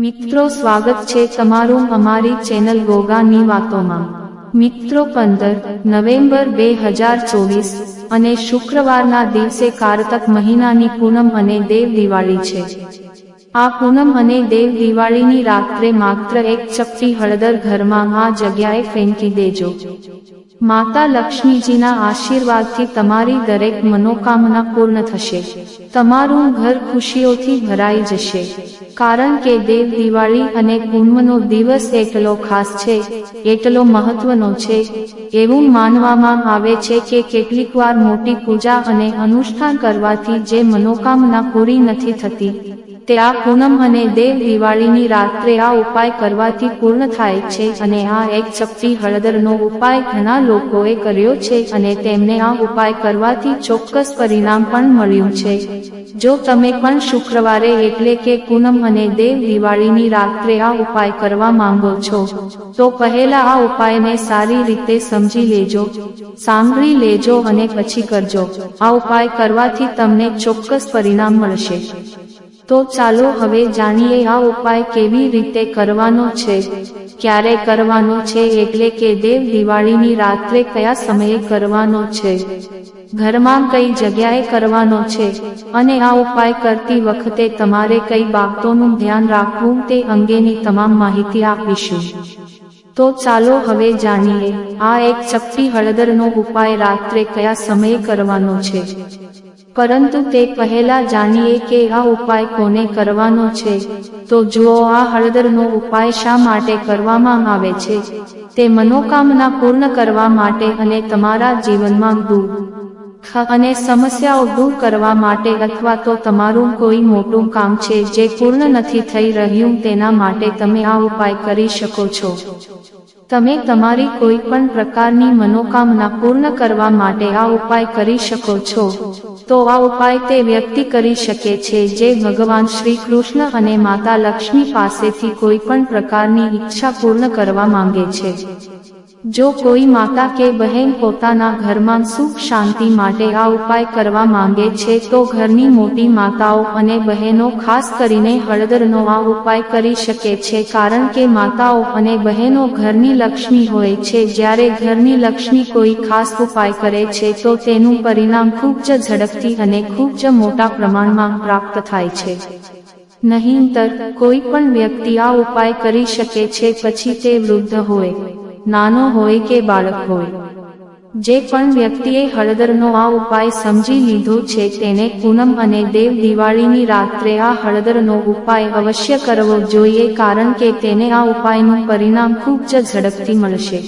મિત્રો, સ્વાગત છે તમારું અમારી ચેનલ ગોગાની વાતોમાં. મિત્રો, પંદર નવેમ્બર બે હજાર ચોવીસ અને શુક્રવારના દિવસે કારતક મહિનાની પૂનમ અને દેવ દિવાળી છે. આ પૂનમ અને દેવ દિવાળીની રાત્રે માત્ર એક ચપટી હળદર ઘરમાં આ જગ્યાએ ફેંકી દેજો. માતા લક્ષ્મીજીના આશીર્વાદથી તમારી દરેક મનોકામના પૂર્ણ થશે. તમારું ઘર ખુશીઓથી ભરાઈ જશે. કારણ કે દેવ દિવાળી અને પૂનમનો દિવસ એટલો ખાસ છે, એટલો મહત્વનો છે. એવું માનવામાં આવે છે કે કેટલીકવાર મોટી પૂજા અને અનુષ્ઠાન કરવાથી જે મનોકામના પૂરી નથી થતી તે આ પૂનમ અને દેવ દિવાળીની રાત્રે આ ઉપાય કરવાથી પૂર્ણ થાય છે અને આ એક ચપટી હળદરનો ઉપાય ઘણા લોકોએ કર્યો છે અને તેમને આ ઉપાય કરવાથી ચોક્કસ પરિણામ પણ મળ્યું છે. જો તમે પણ શુક્રવારે એટલે કે પૂનમ અને દેવ દિવાળીની રાત્રે આ ઉપાય કરવા માંગો છો, તો પહેલા આ ઉપાયને સારી રીતે સમજી લેજો, સાંભળી લેજો અને પછી કરજો. આ ઉપાય કરવાથી તમને ચોક્કસ પરિણામ મળશે. તો ચાલો હવે જાણીએ આ ઉપાય કેવી રીતે કરવાનો છે. ક્યારે કરવાનો છે એટલે કે દેવ દિવાળીની રાત્રે કયા સમયે કરવાનો છે. ઘરમાં કઈ જગ્યાએ કરવાનો છે અને આ ઉપાય કરતી વખતે તમારે કઈ બાબતોનું ધ્યાન રાખવું તે અંગેની તમામ માહિતી આપીશું. તો ચાલો હવે જાણીએ આ એક ચપટી હળદરનો ઉપાય રાત્રે કયા સમયે કરવાનો છે. પરંતુ તે પહેલા જાણીએ કે આ ઉપાય કોને કરવાનો છે. તો જુઓ આ હળદરનો ઉપાય શા માટે કરવામાં આવે છે. તે મનોકામના પૂર્ણ કરવા માટે અને તમારા જીવનમાં દુઃખ અને સમસ્યાઓ દૂર કરવા માટે અથવા તો તમારું કોઈ મોટું કામ છે જે પૂર્ણ નથી થઈ રહ્યું તેના માટે તમે આ ઉપાય કરી શકો છો. તમે તમારી કોઈ પણ પ્રકારની મનોકામના પૂર્ણ કરવા માટે આ ઉપાય કરી શકો છો. તો આ ઉપાય તે વ્યક્તિ કરી શકે છે જે ભગવાન શ્રી કૃષ્ણ અને માતા લક્ષ્મી પાસેથી કોઈ પણ પ્રકારની ઈચ્છા પૂર્ણ કરવા માંગે છે. જો કોઈ માતા કે બહેન પોતાના ઘરમાં સુખ શાંતિ માટે આ ઉપાય કરવા માંગે છે, તો ઘરની મોટી માતાઓ અને બહેનો ખાસ કરીને હળદરનો આ ઉપાય કરી શકે છે, કારણ કે માતાઓ અને બહેનો ઘરની લક્ષ્મી હોય છે. જ્યારે ઘરની લક્ષ્મી કોઈ ખાસ ઉપાય કરે છે, તો તેનું પરિણામ ખૂબ જ ઝડપથી અને ખૂબ જ મોટા પ્રમાણમાં પ્રાપ્ત થાય છે. નહીંતર, કોઈ પણ વ્યક્તિ આ ઉપાય કરી શકે છે, પછી તે વૃદ્ધ હોય. નાનો હોય કે બાળક હોય. જે પણ વ્યક્તિએ હળદરનો આ ઉપાય સમજી લીધો છે તેને પૂનમ અને દેવ દિવાળીની રાત્રે આ હળદરનો ઉપાય અવશ્ય કરવો જોઈએ કારણ કે તેને આ ઉપાયનું પરિણામ ખૂબ જ ઝડપથી મળશે.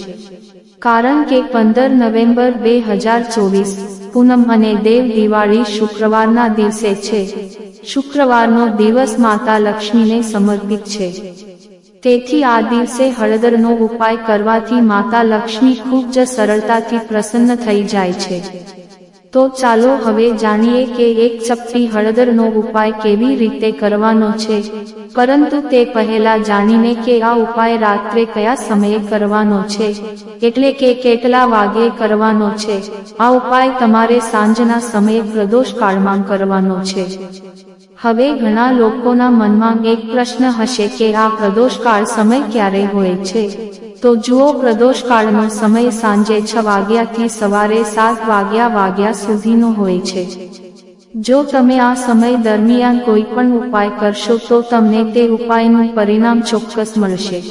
કારણ કે પંદર નવેમ્બર બે હજાર ચોવીસ પૂનમ અને દેવ દિવાળી શુક્રવારના દિવસે છે. શુક્રવારનો દિવસ માતા લક્ષ્મીને સમર્પિત છે. તેથી આ દિવસે હળદરનો ઉપાય કરવાથી માતા લક્ષ્મી ખૂબ જ સરળતાથી પ્રસન્ન થઈ જાય છે. તો ચાલો હવે જાણીએ કે એક ચપટી હળદરનો ઉપાય કેવી રીતે કરવાનો છે. પરંતુ તે પહેલા જાણીને કે આ ઉપાય રાત્રે કયા સમયે કરવાનો છે. એટલે કે કેટલા વાગે કરવાનો છે. આ ઉપાય તમારે સાંજના સમયે પ્રદોષ કાળમાં કરવાનો છે. હવે ઘણા લોકોના મનમાં એક પ્રશ્ન હશે કે આ પ્રદોષકાળ સમય ક્યારે હોય છે? તો જુઓ પ્રદોષકાળનો સમય સાંજે છ વાગ્યાથી સવારે સાત વાગ્યા વાગ્યા સુધીનો હોય છે. જો તમે આ સમય દરમિયાન કોઈ પણ ઉપાય કરશો તો તમને તે ઉપાયનું પરિણામ ચોક્કસ મળશે.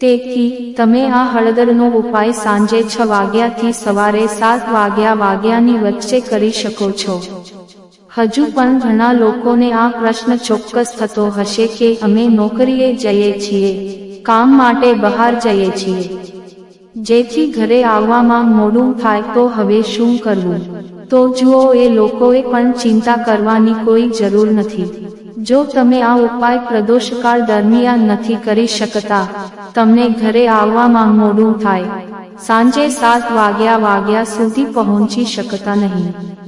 તેથી, તમે આ હળદરનો ઉપાય સાંજે છ વાગ્યાથી સવારે સાત વાગ્યા વાગ્યાની વચ્ચે કરી શકો છો. હજુ પણ ઘણા લોકોને આ પ્રશ્ન ચોક્કસ થતો હશે કે અમે નોકરીએ જઈએ છીએ, કામ માટે બહાર જઈએ છીએ. જેથી ઘરે આવવામાં મોડું થાય તો હવે શું કરવું? તો જુઓ, એ લોકોએ પણ ચિંતા કરવાની કોઈ જરૂર નથી. જો તમે આ ઉપાય પ્રદોષકાળ દરમિયાન નથી કરી શકતા, તમને ઘરે આવવામાં મોડું થાય. સાંજે સાત વાગ્યા વાગ્યા સુધી પહોંચી શકતા નહીં.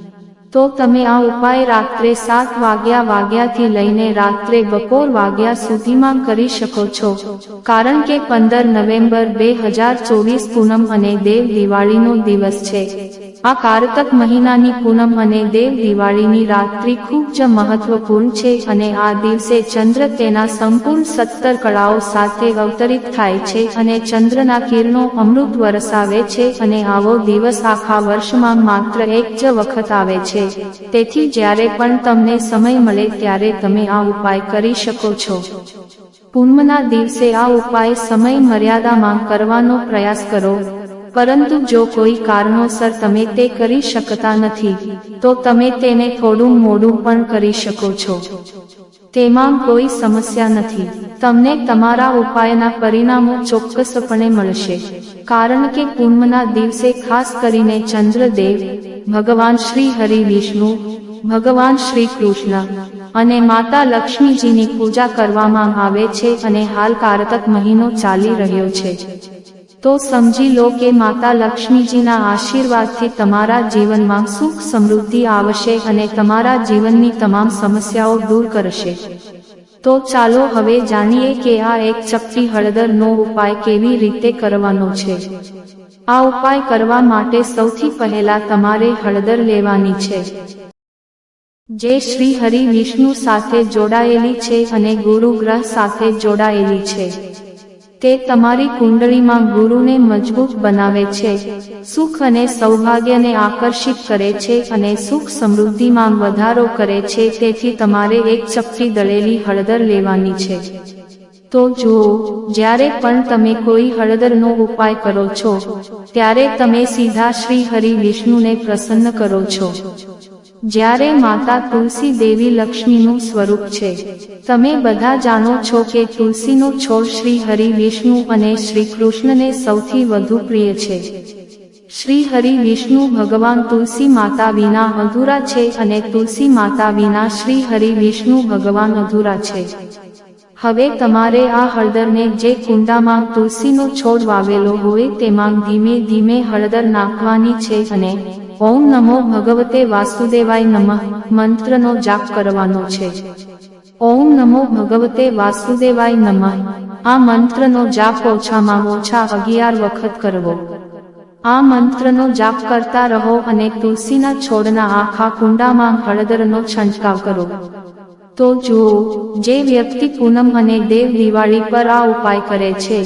તો તમે આ ઉપાય રાત્રે સાત વાગ્યા વાગ્યાથી લઈને રાત્રે બપોર વાગ્યા સુધીમાં કરી શકો છો. કારણ કે પંદર નવેમ્બર બે હજાર ચોવીસ પૂનમ અને દેવ દિવાળીનો દિવસ છે. આ કારતક મહિનાની પૂનમ અને દેવ દિવાળીની રાત્રિ ખૂબ જ મહત્વપૂર્ણ છે અને આ દિવસે ચંદ્ર તેના સંપૂર્ણ સત્તર કળાઓ સાથે અવતરિત થાય છે અને ચંદ્રના કિરણો અમૃત વરસાવે છે અને આવો દિવસ આખા વર્ષમાં માત્ર એક જ વખત આવે છે. તેથી જ્યારે પણ તમને સમય મળે ત્યારે તમે આ ઉપાય કરી શકો છો. પૂનમના દિવસે આ ઉપાય સમય મર્યાદામાં કરવાનો પ્રયાસ કરો. પરંતુ જો કોઈ કારણોસર તમે તે કરી શકતા નથી, તો તમે તેને થોડું મોડું પણ કરી શકો છો. તેમાં કોઈ સમસ્યા નથી. તમને તમારા ઉપાયના પરિણામો ચોક્કસપણે મળશે. કારણ કે પૂનમના દિવસે ખાસ કરીને ચંદ્રદેવ ભગવાન શ્રી હરિ વિષ્ણુ, ભગવાન શ્રી કૃષ્ણ અને માતા લક્ષ્મીજીની પૂજા કરવામાં આવે છે અને હાલ કારતક મહિનો ચાલી રહ્યો છે. તો સમજી લો કે માતા લક્ષ્મીજીના આશીર્વાદથી તમારા જીવનમાં સુખ સમૃદ્ધિ આવશે અને તમારા જીવનની તમામ સમસ્યાઓ દૂર કરશે. તો ચાલો હવે જાણીએ કે આ એક ચપટી હળદરનો ઉપાય કેવી રીતે કરવાનો છે. આ ઉપાય કરવા માટે સૌથી પહેલા તમારે હળદર લેવાની છે. જે શ્રી હરિ વિષ્ણુ સાથે જોડાયેલી છે અને ગુરુ ગ્રહ સાથે જોડાયેલી છે. તે તમારી કુંડળીમાં ગુરુને મજબૂત બનાવે છે, સુખ અને સૌભાગ્યને આકર્ષિત કરે છે અને સુખ સમૃદ્ધિમાં વધારો કરે છે તેથી તમારે એક ચપટી દળેલી હળદર લેવાની છે. તો જુઓ જ્યારે પણ તમે કોઈ હળદરનો ઉપાય કરો છો, ત્યારે તમે સીધા શ્રી હરિ વિષ્ણુને પ્રસન્ન કરો છો. જ્યારે માતા તુલસી દેવી લક્ષ્મીનું સ્વરૂપ છે, તમે બધા જાણો છો કે તુલસીનો છોડ શ્રી હરિ વિષ્ણુ અને શ્રી કૃષ્ણને સૌથી વધુ પ્રિય છે. શ્રી હરિ વિષ્ણુ ભગવાન તુલસી માતા વિના અધૂરા છે અને તુલસી માતા વિના શ્રી હરિ વિષ્ણુ ભગવાન અધૂરા છે. હવે તમારે આ હળદરને જે કુંડામાં તુલસીનો છોડ વાવેલો હોય તેમાં ધીમે ધીમે હળદર નાખવાની છે અને ઓમ નમો ભગવતે વાસુદેવાય નમઃ મંત્રનો જાપ કરવાનો છે. ઓમ નમો ભગવતે વાસુદેવાય નમઃ. આ મંત્રનો જાપ ઓછામાં ઓછા અગિયાર વખત કરવો. આ મંત્રનો જાપ કરતા રહો અને તુલસીના છોડના આખા કુંડામાં હળદરનો છંટકાવ કરો. તો જુઓ જે વ્યક્તિ પૂનમ અને દેવ દિવાળી પર આ ઉપાય કરે છે,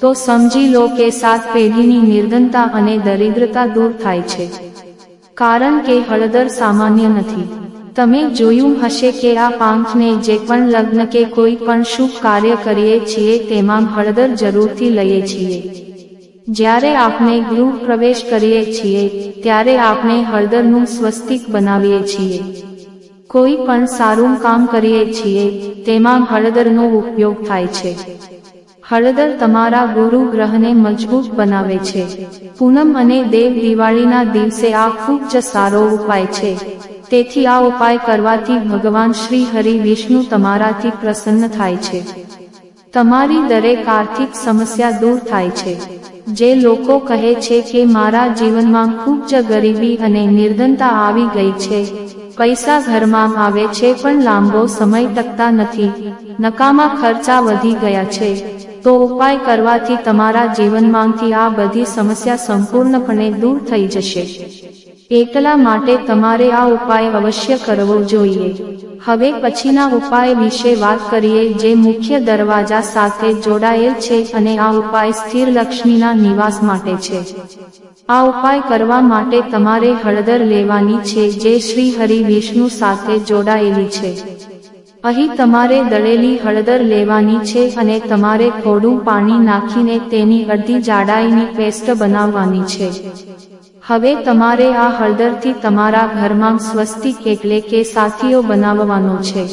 તો સમજી લો કે સાત પેઢીની નિર્ધનતા અને દરિદ્રતા દૂર થાય છે. કારણ કે હળદર સામાન્ય નથી. તમે જોયું હશે કે આ પાંખને જે પણ લગ્ન કે કોઈ પણ શુભ કાર્ય કરીએ છીએ તેમાં હળદર જરૂરથી લઈએ છીએ. જ્યારે આપણે ગૃહ પ્રવેશ કરીએ છીએ, ત્યારે આપણે હળદરનું સ્વસ્તિક બનાવીએ છીએ. કોઈ પણ સારું કામ કરીએ છીએ, તેમાં હળદરનો ઉપયોગ થાય છે. હળદર તમારા ગુરુ ગ્રહને મજબૂત બનાવે છે. પૂનમ અને દેવ દિવાળીના દિવસે આ ખૂબ જ સારો ઉપાય છે. તેથી આ ઉપાય કરવાથી ભગવાન શ્રી હરિ વિષ્ણુ તમારાથી પ્રસન્ન થાય છે. તમારી દરેક આર્થિક સમસ્યા દૂર થાય છે. જે લોકો કહે છે કે મારા જીવનમાં ખૂબ જ ગરીબી અને નિર્ધનતા આવી ગઈ છે પૈસા ઘરમાં આવે છે પણ લાંબો સમય ટકતા નથી. નકામા ખર્ચા વધી ગયા છે. તો ઉપાય કરવાથી તમારા જીવનમાંથી આ બધી સમસ્યા સંપૂર્ણપણે દૂર થઈ જશે. એકલા માટે તમારે આ ઉપાય અવશ્ય કરવો જોઈએ. હવે પછીના ઉપાય વિશે વાત કરીએ જે મુખ્ય દરવાજા સાથે જોડાયેલ છે અને આ ઉપાય સ્થિર લક્ષ્મીના નિવાસ માટે છે. આ ઉપાય કરવા માટે તમારે હળદર લેવાની છે, જે શ્રી હરિ વિષ્ણુ સાથે જોડાયેલી છે. અહીં તમારે દળેલી હળદર લેવાની છે અને તમારે થોડું પાણી નાખીને તેની અડધી જાડાઈની પેસ્ટ બનાવવાની છે. હવે તમારે આ હળદરથી તમારા ઘરમાં સ્વસ્તિક એટલે કે સાથીઓ બનાવવાનો છે.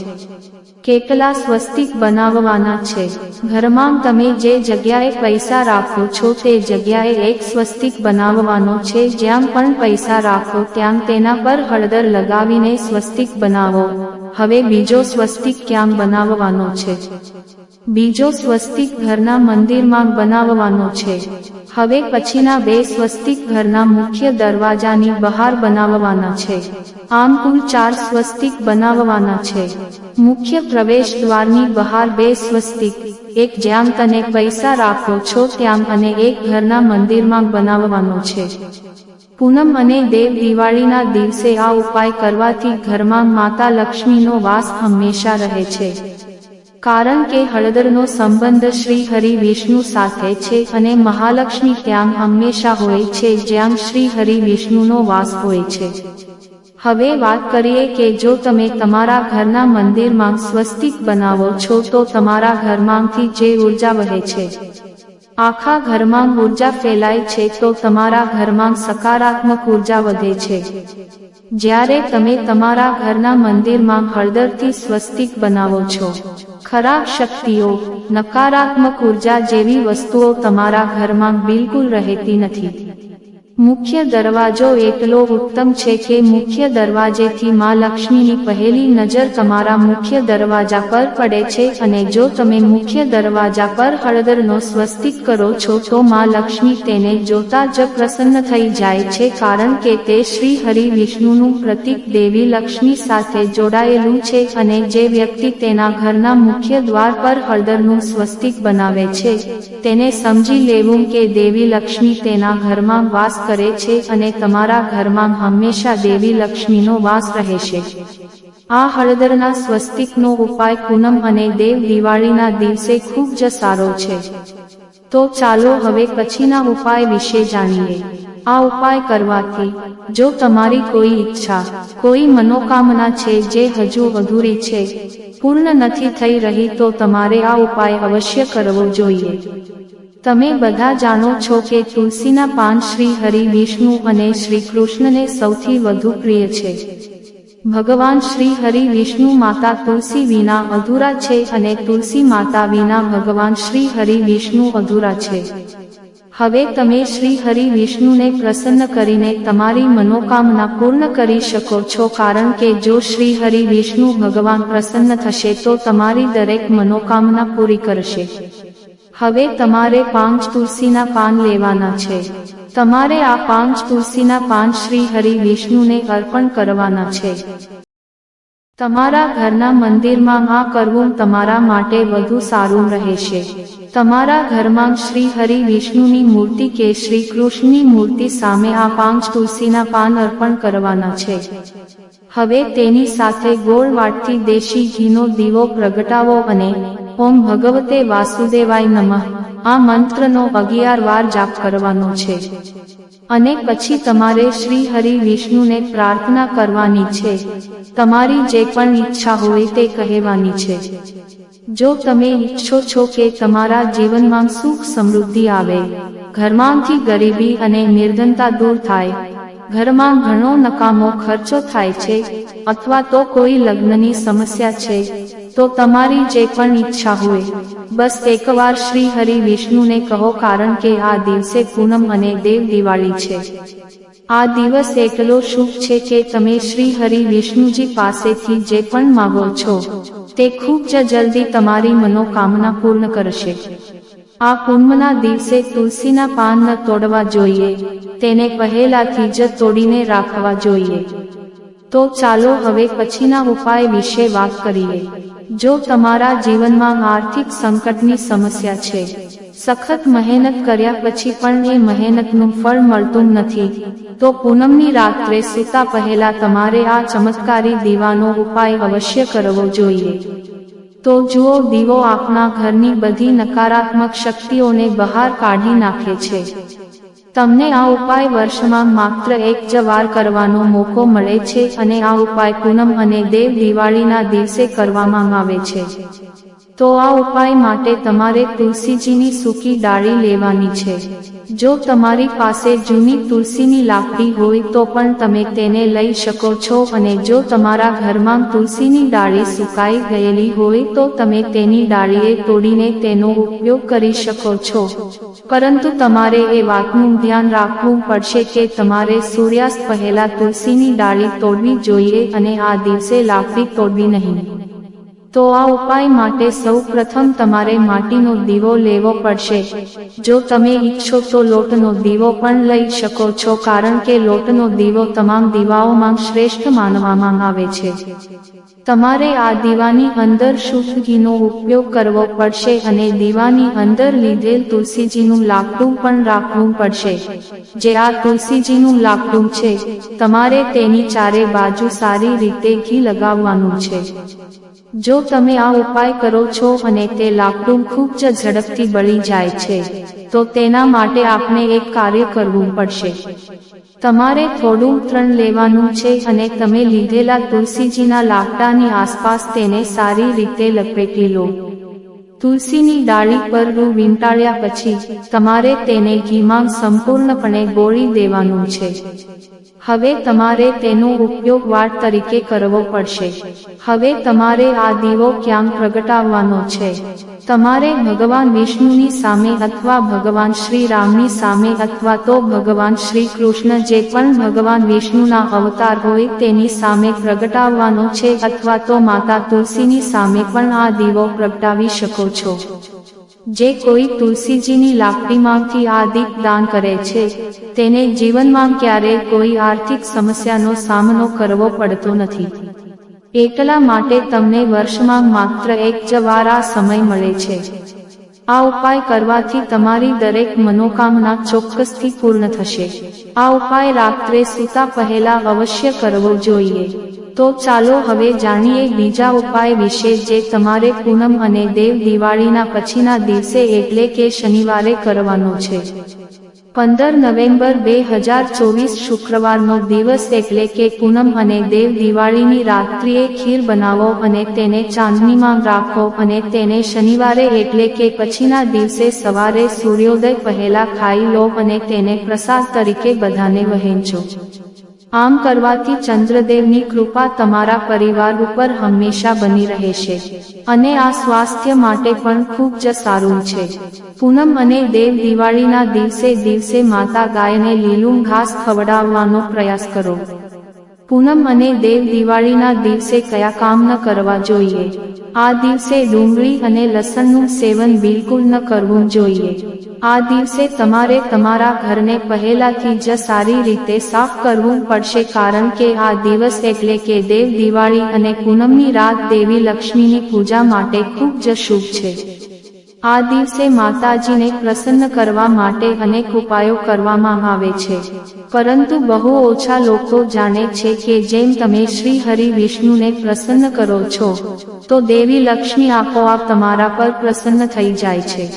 કેટલા સ્વસ્તિક બનાવવાના છે. ઘરમાં તમે જે જગ્યાએ પૈસા રાખો છો તે જગ્યાએ એક સ્વસ્તિક બનાવવાનો છે. જ્યાં પણ પૈસા રાખો ત્યાં તેના પર હળદર લગાવીને સ્વસ્તિક બનાવો. હવે બીજો સ્વસ્તિક ક્યાં બનાવવાનો છે? બીજો સ્વસ્તિક ઘરના મંદિરમાં બનાવવાનો છે. હવે પછીના બે સ્વસ્તિક ઘરના મુખ્ય દરવાજાની બહાર બનાવવાના છે. આમ કુલ ચાર સ્વસ્તિક બનાવવાના છે. મુખ્ય પ્રવેશ દ્વારની બહાર બે સ્વસ્તિક, એક જ્યાં તને પૈસા રાખો છો ત્યાં અને એક ઘરના મંદિરમાં બનાવવાનો છે. પૂનમ અને દેવ દિવાળીના દિવસે આ ઉપાય કરવાથી ઘરમાં માતા લક્ષ્મીનો વાસ હંમેશા રહે છે. કારણ કે હળદરનો સંબંધ શ્રી હરિ વિષ્ણુ સાથે છે અને મહાલક્ષ્મી ત્યાં હંમેશા હોય છે જ્યાં શ્રી હરિ વિષ્ણુનો વાસ હોય છે. હવે વાત કરીએ કે જો તમે તમારા ઘરના મંદિરમાં સ્વસ્તિક બનાવો છો તો તમારા ઘરમાંથી જે ઊર્જા વહે છે આખા ઘરમાં ઊર્જા ફેલાય છે તો તમારા ઘરમાં સકારાત્મક ઊર્જા વધે છે. જ્યારે તમે તમારા ઘરના મંદિરમાં હળદરથી સ્વસ્તિક બનાવો છો. ખરાબ શક્તિઓ, નકારાત્મક ઊર્જા જેવી વસ્તુઓ તમારા ઘરમાં બિલકુલ રહેતી નથી. મુખ્ય દરવાજો એટલો ઉત્તમ છે કે મુખ્ય દરવાજેથી માં લક્ષ્મીની પહેલી નજર તમારા મુખ્ય દરવાજા પર પડે છે અને જો તમે મુખ્ય દરવાજા પર હળદરનો સ્વસ્તિક કરો છો તો માં લક્ષ્મી તેને જોતા જ પ્રસન્ન થઈ જાય છે કારણ કે તે શ્રી હરિ વિષ્ણુનું પ્રતીક દેવી લક્ષ્મી સાથે જોડાયેલું છે અને જે વ્યક્તિ તેના ઘરના મુખ્ય દ્વાર પર હળદરનું સ્વસ્તિક બનાવે છે, તેને સમજી લેવું કે દેવી લક્ષ્મી તેના ઘરમાં વાસ કરે છે અને તમારા ઘરમાં હંમેશા દેવી લક્ષ્મીનો વાસ રહેશે આ હળદરના સ્વસ્તિકનો ઉપાય પૂનમ અને દેવ દિવાળીના દિવસે ખૂબ જ સારો છે. તો ચાલો હવે પછીના ઉપાય વિશે જાણીએ. આ ઉપાય કરવાથી, જો તમારી કોઈ ઈચ્છા, કોઈ મનોકામના છે જે હજુ અધૂરી છે, પૂર્ણ નથી થઈ રહી તો તમારે આ ઉપાય અવશ્ય કરવો જોઈએ. તમે બધા જાણો છો કે તુલસીના પાન શ્રી હરિ વિષ્ણુ અને શ્રી કૃષ્ણને સૌથી વધુ પ્રિય છે. ભગવાન શ્રી હરિ વિષ્ણુ માતા તુલસી વિના અધૂરા છે અને તુલસી માતા વિના ભગવાન શ્રી હરિ વિષ્ણુ અધૂરા છે. હવે તમે શ્રી હરિ વિષ્ણુને પ્રસન્ન કરીને તમારી મનોકામના પૂર્ણ કરી શકો છો કારણ કે જો શ્રી હરિ વિષ્ણુ ભગવાન પ્રસન્ન થશે તો તમારી દરેક મનોકામના પૂરી કરશે. હવે તમારે પાંચ તુલસીના પાન લેવાના છે. તમારે આ પાંચ તુલસીના પાન શ્રી હરિ વિષ્ણુને અર્પણ કરવાના છે. તમારા ઘરના મંદિરમાં આ કરવું તમારા માટે વધુ સારું રહેશે. તમારા ઘરમાં શ્રી હરિ વિષ્ણુની મૂર્તિ કે શ્રી કૃષ્ણની મૂર્તિ સામે આ પાંચ તુલસીના પાન અર્પણ કરવાના છે. હવે તેની સાથે ગોળ વાટથી દેશી ઘીનો દીવો પ્રગટાવો અને ઓમ ભગવતે વાસુદેવાય નમઃ. આ મંત્રનો અગિયાર વાર જાપ કરવાનો છે. અને પછી તમારે શ્રી હરિ વિષ્ણુને પ્રાર્થના કરવાની છે. તમારી જે પણ ઈચ્છા હોય તે કહેવાની છે. જો તમે ઈચ્છો છો કે તમારા જીવનમાં સુખ સમૃદ્ધિ આવે, ઘરમાંથી ગરીબી અને નિર્ધનતા દૂર થાય, ઘરમાં ઘણો નકામો ખર્ચો થાય છે, અથવા તો કોઈ લગ્નની સમસ્યા છે તો તમારી જે પણ ઈચ્છા હોય, બસ એકવાર શ્રી હરિ વિષ્ણુને કહો કારણ કે આ દિવસે પૂનમ અને દેવ દિવાળી છે. આ દિવસ એકલો શુભ છે કે તમે શ્રી હરિ વિષ્ણુજી પાસેથી જે પણ માગો છો, તે ખૂબ જ જલ્દી તમારી મનોકામના પૂર્ણ કરશે. આ પૂનમના દિવસે તુલસીના પાન ન તોડવા જોઈએ, તેને પહેલાથી જ તોડીને રાખવા જોઈએ. તો ચાલો હવે પછીના ઉપાય વિશે વાત કરીએ. જો તમારા જીવનમાં આર્થિક સંકટની સમસ્યા છે, સખત મહેનત કર્યા પછી પણ એ મહેનતનું ફળ મળતું નથી, તો પૂનમની રાત્રે સૂતા પહેલા તમારે આ ચમત્કારી દીવાનો ઉપાય અવશ્ય કરવો જોઈએ. તો જુઓ, દીવો આપણા ઘરની બધી નકારાત્મક શક્તિઓને બહાર કાઢી નાખે છે. તમને આ ઉપાય વર્ષમાં માત્ર એક જ વાર કરવાનો મોકો મળે છે અને આ ઉપાય પૂનમ અને દેવ દિવાળીના દિવસે કરવામાં આવે છે. તો આ ઉપાય માટે તમારે તુલસીજીની સૂકી ડાળી લેવાની છે. જો તમારી પાસે જૂની તુલસીની લાકડી હોય તો પણ તમે તેને લઈ શકો છો અને જો તમારા ઘરમાં તુલસીની ડાળી સુકાઈ ગયેલી હોય તો તમે તેની ડાળીએ તોડીને તેનો ઉપયોગ કરી શકો છો. પરંતુ તમારે એ વાતનું ધ્યાન રાખવું પડશે કે તમારે સૂર્યાસ્ત પહેલા તુલસીની ડાળી તોડવી જોઈએ અને આ દિવસે લાકડી તોડવી નહીં. તો આ ઉપાય માટે સૌ પ્રથમ તમારે માટીનો દીવો લેવો પડશે. જો તમે ઈચ્છો તો લોટનો દીવો પણ લઈ શકો છો કારણ કે લોટનો દીવો તમામ દીવાઓમાં શ્રેષ્ઠ માનવામાં આવે છે. તમારે આ દીવાની અંદર શુદ્ધ ઘીનો ઉપયોગ કરવો પડશે અને દીવાની અંદર લીધેલ તુલસીજીનું લાકડું પણ રાખવું પડશે. જે આ તુલસીજીનું લાકડું છે, તમારે તેની ચારે બાજુ સારી રીતે ઘી લગાવવાનું છે. જો તમે આ ઉપાય કરો છો અને તે લાકડું ખૂબ જ ઝડપથી બળી જાય છે, તો તેના માટે આપણે એક કાર્ય કરવું પડશે. તમારે થોડું ત્રણ લેવાનું છે અને તમે લીધેલા તુલસીજીના લાકડાની આસપાસ તેને સારી રીતે લપેટી લો. તુલસીની ડાળી પર રૂ વીંટાળ્યા પછી તમારે તેને ઘીમાં સંપૂર્ણપણે ગોળી દેવાનું છે. હવે તમારે તેનો ઉપયોગ વાટ તરીકે કરવો પડશે. હવે તમારે આ દીવો ક્યાં પ્રગટાવવાનો છે. તમારે ભગવાન વિષ્ણુની સામે અથવા ભગવાન શ્રી રામની સામે અથવા તો ભગવાન શ્રી કૃષ્ણ જે પણ ભગવાન વિષ્ણુના અવતાર હોય તેની સામે પ્રગટાવવાનો છે અથવા તો માતા તુલસીની સામે પણ આ દીવો પ્રગટાવી શકો છો. જે કોઈ તુલસીજીની લાકડીમાંથી આ દીપ દાન કરે છે, તેને જીવનમાં ક્યારેય કોઈ આર્થિક સમસ્યાનો સામનો કરવો પડતો નથી. એટલા માટે તમને વર્ષમાં માત્ર એક જ આ સમય મળે છે. આ ઉપાય કરવાથી તમારી દરેક મનોકામના ચોક્કસથી પૂર્ણ થશે. આ ઉપાય રાત્રે સૂતા પહેલા અવશ્ય કરવો જોઈએ. તો ચાલો હવે જાણીએ બીજા ઉપાય વિશે જે તમારે પૂનમ અને દેવ દિવાળીના પછીના દિવસે એટલે કે શનિવારે કરવાનો છે. પંદર નવેમ્બર બે હજાર ચોવીસ શુક્રવારનો દિવસ એટલે કે પૂનમ અને દેવ દિવાળીની રાત્રિએ ખીર બનાવો અને તેને ચાંદનીમાં રાખો અને તેને શનિવારે એટલે કે પછીના દિવસે સવારે સૂર્યોદય પહેલા ખાઈ લો અને તેને પ્રસાદ તરીકે બધાને વહેંચો. આમ કરવાથી ચંદ્રદેવની કૃપા તમારા પરિવાર ઉપર હંમેશા બની રહેશે. અને આ સ્વાસ્થ્ય માટે પણ ખૂબ જ સારું છે. પૂનમ અને દેવ દિવાળીના દિવસે દિવસે માતા ગાયને લીલું ઘાસ ખવડાવવાનો પ્રયાસ કરો. પૂનમ અને દેવ દિવાળીના દિવસે કયા કામ ન કરવા જોઈએ? આ દિવસે ડુંગળી અને લસણનું સેવન બિલકુલ ન કરવું જોઈએ. આ દિવસે તમારે તમારા ઘરને પહેલાથી જ સારી રીતે સાફ કરવું પડશે કારણ કે આ દિવસ એટલે કે દેવ દિવાળી અને પૂનમની રાત દેવી લક્ષ્મીની પૂજા માટે ખૂબ જ શુભ છે. આ દિવસે માતાજીને પ્રસન્ન કરવા માટે અનેક ઉપાયો કરવામાં આવે છે. પરંતુ બહુ ઓછા લોકો જાણે છે કે જેમ તમે શ્રી હરિ વિષ્ણુને પ્રસન્ન કરો છો, તો દેવી લક્ષ્મી આપોઆપ તમારા પર પ્રસન્ન થઈ જાય છે.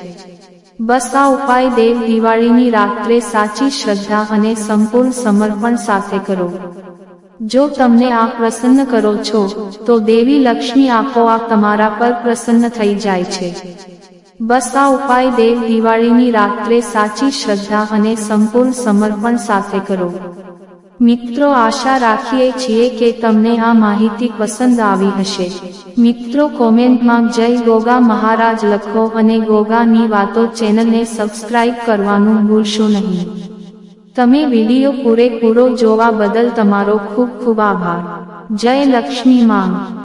બસ આ ઉપાય દેવ દિવાળીની રાત્રે સાચી શ્રદ્ધા અને સંપૂર્ણ સમર્પણ સાથે કરો. જો તમને આ પ્રસન્ન કરો છો, તો દેવી લક્ષ્મી આપોઆપ તમારા પર પ્રસન્ન થઈ જાય છે. બસ આ ઉપાય દેવ દિવાળીની રાત્રે સાચી શ્રદ્ધા અને સંપૂર્ણ સમર્પણ સાથે કરો. મિત્રો, આશા રાખીએ છીએ કે તમને આ માહિતી પસંદ આવી હશે. મિત્રો, કોમેન્ટમાં જય ગોગા મહારાજ લખો અને ગોગાની વાતો ચેનલને સબસ્ક્રાઇબ કરવાનું ભૂલશો નહીં. તમે વીડિયો પૂરેપૂરો જોવા બદલ તમારો ખૂબ ખૂબ આભાર. જય લક્ષ્મી માં